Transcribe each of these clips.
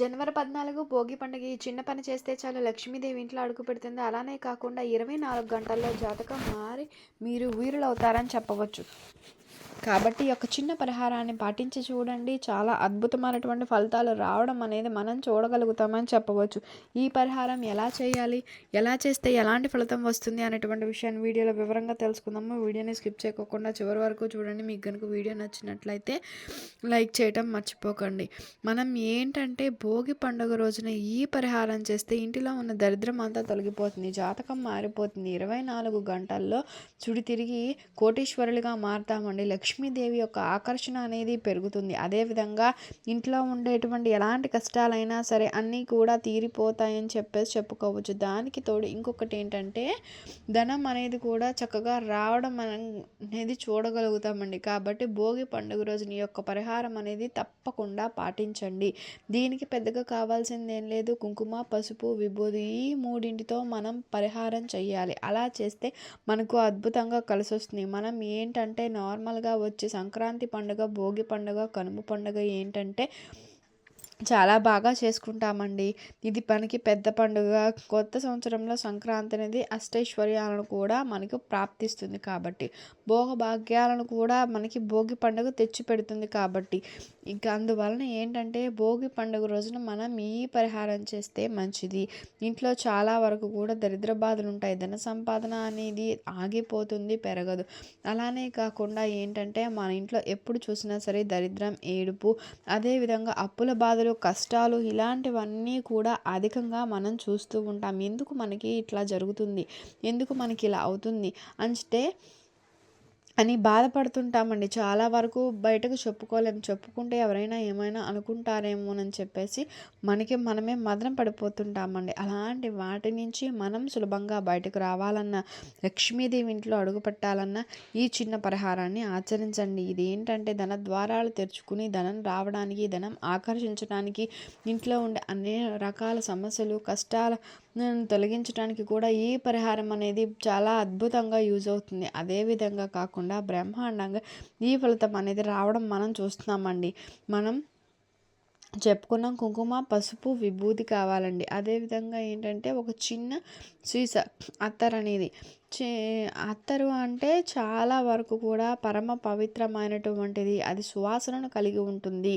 జనవరి పద్నాలుగు భోగి పండుగ ఈ చిన్న పని చేస్తే చాలు లక్ష్మీదేవి ఇంట్లో అడుగు పెడుతుంది. అలానే కాకుండా ఇరవై నాలుగు గంటల్లో జాతకం మారి మీరు వీరులవుతారని చెప్పవచ్చు. కాబట్టి ఒక చిన్న పరిహారాన్ని పాటించి చూడండి. చాలా అద్భుతమైనటువంటి ఫలితాలు రావడం అనేది మనం చూడగలుగుతామని చెప్పవచ్చు. ఈ పరిహారం ఎలా చేయాలి? ఎలా చేస్తే ఎలాంటి ఫలితం వస్తుంది అనేటువంటి విషయాన్ని వీడియోలో వివరంగా తెలుసుకుందాము. వీడియోని స్కిప్ చేయకుండా చివరి వరకు చూడండి. మీకు కనుక వీడియో నచ్చినట్లయితే లైక్ చేయటం మర్చిపోకండి. మనం ఏంటంటే భోగి పండుగ రోజున ఈ పరిహారం చేస్తే ఇంటిలో ఉన్న దరిద్రం అంతా తొలగిపోతుంది. జాతకం మారిపోతుంది. ఇరవై నాలుగు గంటల్లో చుడి తిరిగి కోటీశ్వరులుగా మారుతామండి. లక్ష్మీదేవి యొక్క ఆకర్షణ అనేది పెరుగుతుంది. అదేవిధంగా ఇంట్లో ఉండేటువంటి ఎలాంటి కష్టాలైనా సరే అన్నీ కూడా తీరిపోతాయని చెప్పేసి చెప్పుకోవచ్చు. దానికి తోడు ఇంకొకటి ఏంటంటే ధనం అనేది కూడా చక్కగా రావడం అనేది చూడగలుగుతామండి. కాబట్టి భోగి పండుగ రోజున యొక్క పరిహారం అనేది తప్పకుండా పాటించండి. దీనికి పెద్దగా కావాల్సింది ఏం లేదు. కుంకుమ పసుపు విభూది ఈ మూడింటితో మనం పరిహారం చేయాలి అలా చేస్తే మనకు అద్భుతంగా కలిసి వస్తుంది మనం ఏంటంటే నార్మల్గా వచ్చే సంక్రాంతి పండుగ భోగి పండుగ కనుమ పండుగ ఏంటంటే చాలా బాగా చేసుకుంటామండి. ఇది మనకి పెద్ద పండుగ కొత్త సంవత్సరంలో సంక్రాంతి అనేది అష్టైశ్వర్యాలను కూడా మనకు ప్రాప్తిస్తుంది కాబట్టి భోగ భాగ్యాలను కూడా మనకి భోగి పండుగ తెచ్చి పెడుతుంది కాబట్టి. ఇంకా అందువలన ఏంటంటే భోగి పండుగ రోజున మనం ఈ పరిహారం చేస్తే మంచిది. ఇంట్లో చాలా వరకు కూడా దరిద్ర బాధలు ఉంటాయి. ధన సంపాదన అనేది ఆగిపోతుంది పెరగదు. అలానే కాకుండా ఏంటంటే మన ఇంట్లో ఎప్పుడు చూసినా సరే దరిద్రం ఏడుపు అదేవిధంగా అప్పుల బాధలు కష్టాలు ఇలాంటివన్నీ కూడా అధికంగా మనం చూస్తూ ఉంటాం. ఎందుకు మనకి ఇట్లా జరుగుతుంది? ఎందుకు మనకి ఇలా అవుతుంది? అంటే అని బాధపడుతుంటామండి. చాలా వరకు బయటకు చెప్పుకోలేము చెప్పుకుంటే ఎవరైనా ఏమైనా అనుకుంటారేమోనని చెప్పేసి మనకి మనమే మదన పడిపోతుంటామండి. అలాంటి వాటి నుంచి మనం సులభంగా బయటకు రావాలన్న లక్ష్మీదేవి ఇంట్లో అడుగుపెట్టాలన్నా ఈ చిన్న పరిహారాన్ని ఆచరించండి. ఇది ఏంటంటే ధన ద్వారాలు తెరుచుకుని ధనం రావడానికి ధనం ఆకర్షించడానికి ఇంట్లో ఉండే అన్ని రకాల సమస్యలు కష్టాల తొలగించడానికి కూడా ఈ పరిహారం అనేది చాలా అద్భుతంగా యూజ్ అవుతుంది. అదేవిధంగా కాకుండా బ్రహ్మాండంగా ఈ ఫలితం అనేది రావడం మనం చూస్తున్నామండి. మనం చెప్పుకున్నాం కుంకుమ పసుపు విభూతి కావాలండి. అదేవిధంగా ఏంటంటే ఒక చిన్న సీస అత్తర్ అనేది. చే అత్తరు అంటే చాలా వరకు కూడా పరమ పవిత్రమైనటువంటిది. అది సువాసనను కలిగి ఉంటుంది.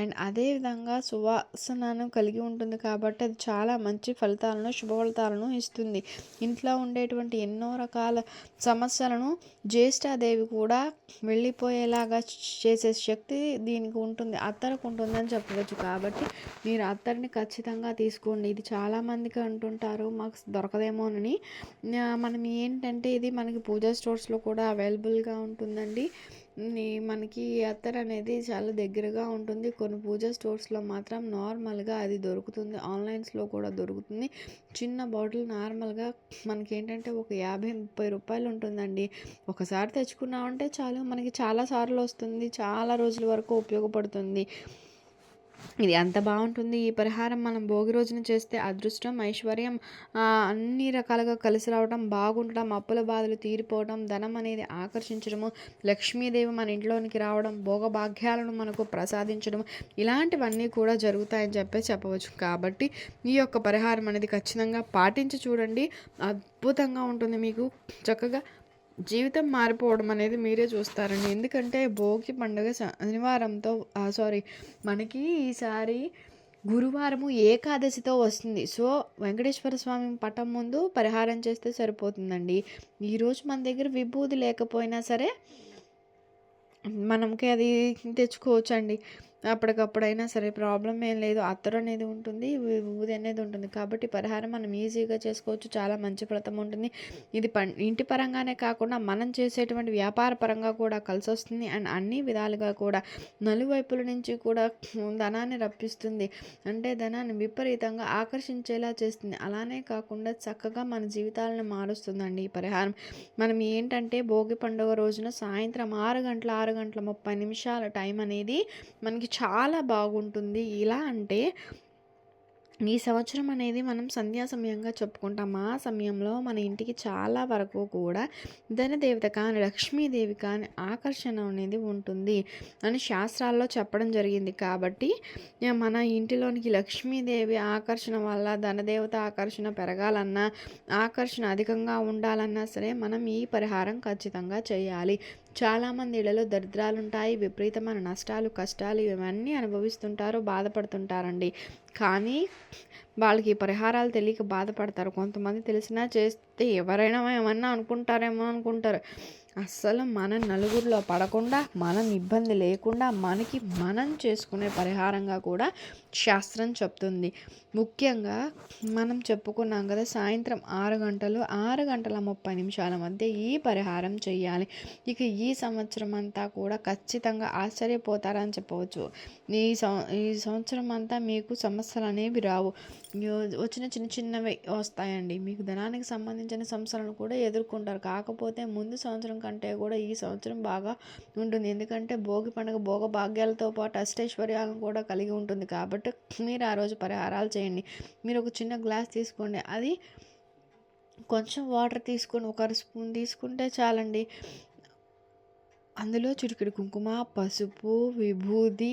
అండ్ అదేవిధంగా సువాసనను కలిగి ఉంటుంది కాబట్టి అది చాలా మంచి ఫలితాలను శుభ ఫలితాలను ఇస్తుంది. ఇంట్లో ఉండేటువంటి ఎన్నో రకాల సమస్యలను జ్యేష్ఠాదేవి కూడా వెళ్ళిపోయేలాగా చేసే శక్తి దీనికి ఉంటుంది. అత్తరకు ఉంటుందని చెప్పవచ్చు. కాబట్టి మీరు అత్తరిని ఖచ్చితంగా తీసుకోండి. ఇది చాలామందికి అంటుంటారు మాకు దొరకదేమోనని. మనం ఏం ఏంటంటే ఇది మనకి పూజా స్టోర్స్లో కూడా అవైలబుల్గా ఉంటుందండి. మనకి అత్తర్ అనేది చాలా దగ్గరగా ఉంటుంది. కొన్ని పూజా స్టోర్స్లో మాత్రం నార్మల్గా అది దొరుకుతుంది. ఆన్లైన్స్లో కూడా దొరుకుతుంది. చిన్న బాటిల్ నార్మల్గా మనకి ఏంటంటే ఒక యాభై ముప్పై రూపాయలు ఉంటుందండి. ఒకసారి తెచ్చుకున్నామంటే చాలు మనకి చాలా సార్లు వస్తుంది. చాలా రోజుల వరకు ఉపయోగపడుతుంది. ఇది అంత బాగుంటుంది? ఈ పరిహారం మనం భోగి రోజున చేస్తే అదృష్టం ఐశ్వర్యం అన్ని రకాలుగా కలిసి రావడం బాగుండటం అప్పుల బాధలు తీరిపోవడం ధనం అనేది ఆకర్షించడము లక్ష్మీదేవి మన ఇంట్లోనికి రావడం భోగభాగ్యాలను మనకు ప్రసాదించడం ఇలాంటివన్నీ కూడా జరుగుతాయని చెప్పి చెప్పవచ్చు. కాబట్టి ఈ యొక్క పరిహారం అనేది ఖచ్చితంగా పాటించి చూడండి. అద్భుతంగా ఉంటుంది మీకు. చక్కగా జీవితం మారిపోవడం అనేది మీరే చూస్తారండి. ఎందుకంటే భోగి పండుగ శనివారంతో సారీ మనకి ఈసారి గురువారము ఏకాదశితో వస్తుంది. సో వెంకటేశ్వర స్వామి పటం ముందు పరిహారం చేస్తే సరిపోతుందండి. ఈరోజు మన దగ్గర విభూది లేకపోయినా సరే మనకి అది తెచ్చుకోవచ్చండి. అప్పటికప్పుడైనా సరే ప్రాబ్లం ఏం లేదు అత్తరు అనేది ఉంటుంది ఊది అనేది ఉంటుంది. కాబట్టి పరిహారం మనం ఈజీగా చేసుకోవచ్చు. చాలా మంచి ఫలితం ఉంటుంది. ఇది ప ఇంటి పరంగానే కాకుండా మనం చేసేటువంటి వ్యాపార పరంగా కూడా కలిసి వస్తుంది అండ్ అన్ని విధాలుగా కూడా నలువైపుల నుంచి కూడా ధనాన్ని రప్పిస్తుంది. అంటే ధనాన్ని విపరీతంగా ఆకర్షించేలా చేస్తుంది. అలానే కాకుండా చక్కగా మన జీవితాలను మారుస్తుందండి ఈ పరిహారం. మనం ఏంటంటే భోగి పండుగ రోజున సాయంత్రం ఆరు గంటల ఆరు గంటల ముప్పై నిమిషాల టైం అనేది మనకి చాలా బాగుంటుంది. ఇలా అంటే ఈ సంవత్సరం అనేది మనం సంధ్యా సమయంగా చెప్పుకుంటాం. ఆ సమయంలో మన ఇంటికి చాలా వరకు కూడా ధనదేవత కానీ లక్ష్మీదేవి కానీ ఆకర్షణ అనేది ఉంటుంది అని శాస్త్రాల్లో చెప్పడం జరిగింది. కాబట్టి మన ఇంటిలోనికి లక్ష్మీదేవి ఆకర్షణ వల్ల ధనదేవత ఆకర్షణ పెరగాలన్నా ఆకర్షణ అధికంగా ఉండాలన్నా సరే మనం ఈ పరిహారం ఖచ్చితంగా చేయాలి. చాలామంది ఇళ్ళలో దరిద్రాలు ఉంటాయి విపరీతమైన నష్టాలు కష్టాలు ఇవన్నీ అనుభవిస్తుంటారు బాధపడుతుంటారండి. కానీ వాళ్ళకి పరిహారాలు తెలియక బాధపడతారు. కొంతమంది తెలిసినా చేస్తే ఎవరైనా ఏమన్నా అనుకుంటారేమో అనుకుంటారు. అస్సలు మనం నలుగురిలో పడకుండా మనం ఇబ్బంది లేకుండా మనకి మనం చేసుకునే పరిహారంగా కూడా శాస్త్రం చెప్తుంది. ముఖ్యంగా మనం చెప్పుకున్నాం కదా సాయంత్రం ఆరు గంటలు ఆరు గంటల ముప్పై నిమిషాల మధ్య ఈ పరిహారం చేయాలి ఇక ఈ సంవత్సరం అంతా కూడా ఖచ్చితంగా ఆశ్చర్యపోతారని చెప్పవచ్చు. ఈ సం ఈ సంవత్సరం అంతా మీకు సమస్యలు అనేవి రావు. వచ్చిన చిన్న చిన్నవి వస్తాయండి. మీకు ధనానికి సంబంధించిన సమస్యలను కూడా ఎదుర్కొంటారు. కాకపోతే ముందు సంవత్సరం కంటే కూడా ఈ సంవత్సరం బాగా ఉంటుంది. ఎందుకంటే భోగి పండుగ భోగ భాగ్యాలతో పాటు అష్టైశ్వర్యాలను కూడా కలిగి ఉంటుంది. కాబట్టి మీరు ఆ రోజు పరిహారాలు చేయండి. మీరు ఒక చిన్న గ్లాస్ తీసుకోండి. అది కొంచెం వాటర్ తీసుకొని ఒక స్పూన్ తీసుకుంటే చాలండి. అందులో చిటికెడు కుంకుమ పసుపు విభూది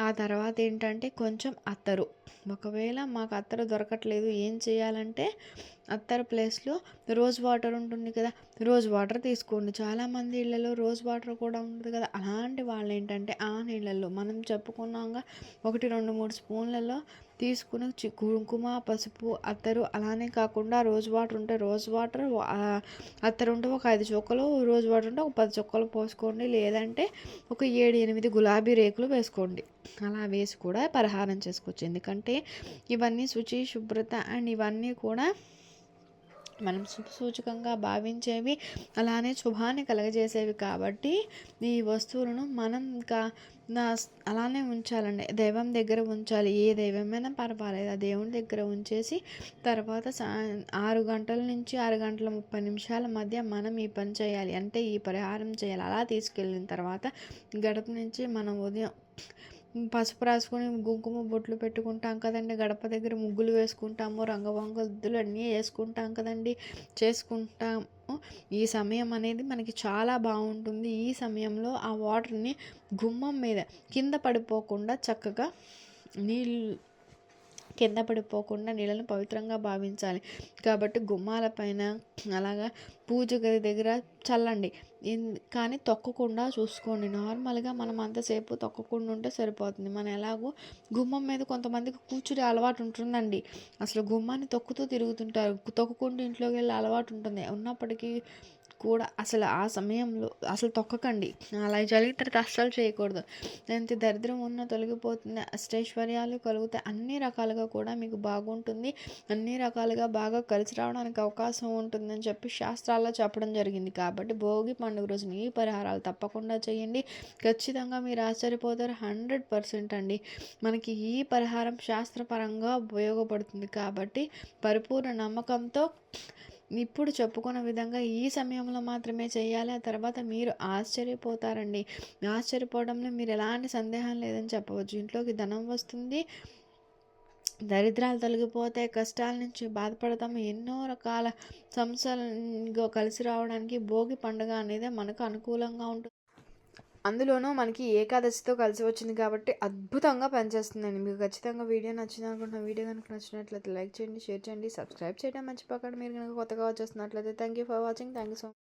ఆ తర్వాత ఏంటంటే కొంచెం అత్తరు. ఒకవేళ మాకు అత్తరు దొరకట్లేదు ఏం చేయాలంటే అత్తరు ప్లేస్లో రోజ్ వాటర్ ఉంటుంది కదా రోజ్ వాటర్ తీసుకోండి. చాలామంది ఇళ్ళలో రోజ్ వాటర్ కూడా ఉంటుంది కదా. అలాంటి వాళ్ళు ఏంటంటే ఆ నీళ్ళల్లో మనం చెప్పుకున్నాక ఒకటి రెండు మూడు స్పూన్లలో తీసుకుని చి కుంకుమ పసుపు అత్తరు అలానే కాకుండా రోజ్ వాటర్ ఉంటే రోజ్ వాటర్ అత్తరు ఉంటే ఒక ఐదు చుక్కలు రోజ్ వాటర్ ఉంటే ఒక పది చుక్కలు పోసుకోండి. లేదంటే ఒక ఏడు ఎనిమిది గులాబీ రేకులు వేసుకోండి. అలా వేసి కూడా పరిహారం చేసుకోవచ్చు ఎందుకంటే ఇవన్నీ శుచి శుభ్రత అండ్ ఇవన్నీ కూడా మనం శుభసూచకంగా భావించేవి అలానే శుభాన్ని కలగజేసేవి కాబట్టి ఈ వస్తువులను మనం ఇంకా అలానే ఉంచాలండి. దైవం దగ్గర ఉంచాలి. ఏ దైవమైనా పర్వాలేదు. ఆ దేవుని దగ్గర ఉంచేసి తర్వాత సా ఆరు గంటల నుంచి ఆరు గంటల ముప్పై నిమిషాల మధ్య మనం ఈ పని చేయాలి. అంటే ఈ పరిహారం చేయాలి. అలా తీసుకెళ్ళిన తర్వాత గడప నుంచి మనం ఉదయం పసుపు రాసుకొని కుంకుమ బొట్లు పెట్టుకుంటాం కదండి. గడప దగ్గర ముగ్గులు వేసుకుంటాము రంగవంగులు అన్నీ వేసుకుంటాం కదండి. చేసుకుంటాము. ఈ సమయం అనేది మనకి చాలా బాగుంటుంది. ఈ సమయంలో ఆ వాటర్ని గుమ్మం మీద కింద పడిపోకుండా చక్కగా నీళ్ళు కింద పడిపోకుండా నీళ్ళను పవిత్రంగా భావించాలి. కాబట్టి గుమ్మాల పైన అలాగా పూజ గది దగ్గర చల్లండి. కానీ తొక్కకుండా చూసుకోండి. నార్మల్గా మనం అంతసేపు తొక్కకుండా ఉంటే సరిపోతుంది. మనం ఎలాగో గుమ్మం మీద కొంతమందికి కూర్చుని అలవాటు ఉంటుందండి. అసలు గుమ్మాన్ని తొక్కుతూ తిరుగుతుంటారు. తొక్కుకుంటూ ఇంట్లోకి వెళ్ళి అలవాటు ఉంటుంది. ఉన్నప్పటికీ కూడా అసలు ఆ సమయంలో అసలు తొక్కకండి. అలా జరిగితే కష్టాలు అస్సలు చేయకూడదు. ఎంత దరిద్రం ఉన్న తొలగిపోతుంది. అష్టైశ్వర్యాలు కలుగుతాయి. అన్ని రకాలుగా కూడా మీకు బాగుంటుంది. అన్ని రకాలుగా బాగా కలిసి రావడానికి అవకాశం ఉంటుందని చెప్పి శాస్త్రాల్లో చెప్పడం జరిగింది. కాబట్టి భోగి పండుగ రోజున ఈ పరిహారాలు తప్పకుండా చేయండి. ఖచ్చితంగా మీరు ఆశ్చర్యపోతారు. హండ్రెడ్ పర్సెంట్ అండి. మనకి ఈ పరిహారం శాస్త్రపరంగా ఉపయోగపడుతుంది. కాబట్టి పరిపూర్ణ నమ్మకంతో ఇప్పుడు చెప్పుకున్న విధంగా ఈ సమయంలో మాత్రమే చేయాలి. ఆ తర్వాత మీరు ఆశ్చర్యపోతారండి. ఆశ్చర్యపోవడంలో మీరు ఎలాంటి సందేహం లేదని చెప్పవచ్చు. ఇంట్లోకి ధనం వస్తుంది. దరిద్రాలు తొలగిపోతే కష్టాల నుంచి బాధపడతాము ఎన్నో రకాల సమస్యలు కలిసి రావడానికి భోగి పండుగ అనేది మనకు అనుకూలంగా ఉంటుంది. అందులోనూ మనకి ఏకాదశితో కలిసి వచ్చింది కాబట్టి అద్భుతంగా పనిచేస్తుందండి. మీకు ఖచ్చితంగా వీడియో నచ్చింది అనుకుంటున్న వీడియో కనుక నచ్చినట్లయితే లైక్ చేయండి షేర్ చేయండి సబ్స్క్రైబ్ చేయడం మర్చిపోకండి. మీరు కనుక కొత్తగా వచ్చేస్తున్నట్లయితే thank you for watching thank you so much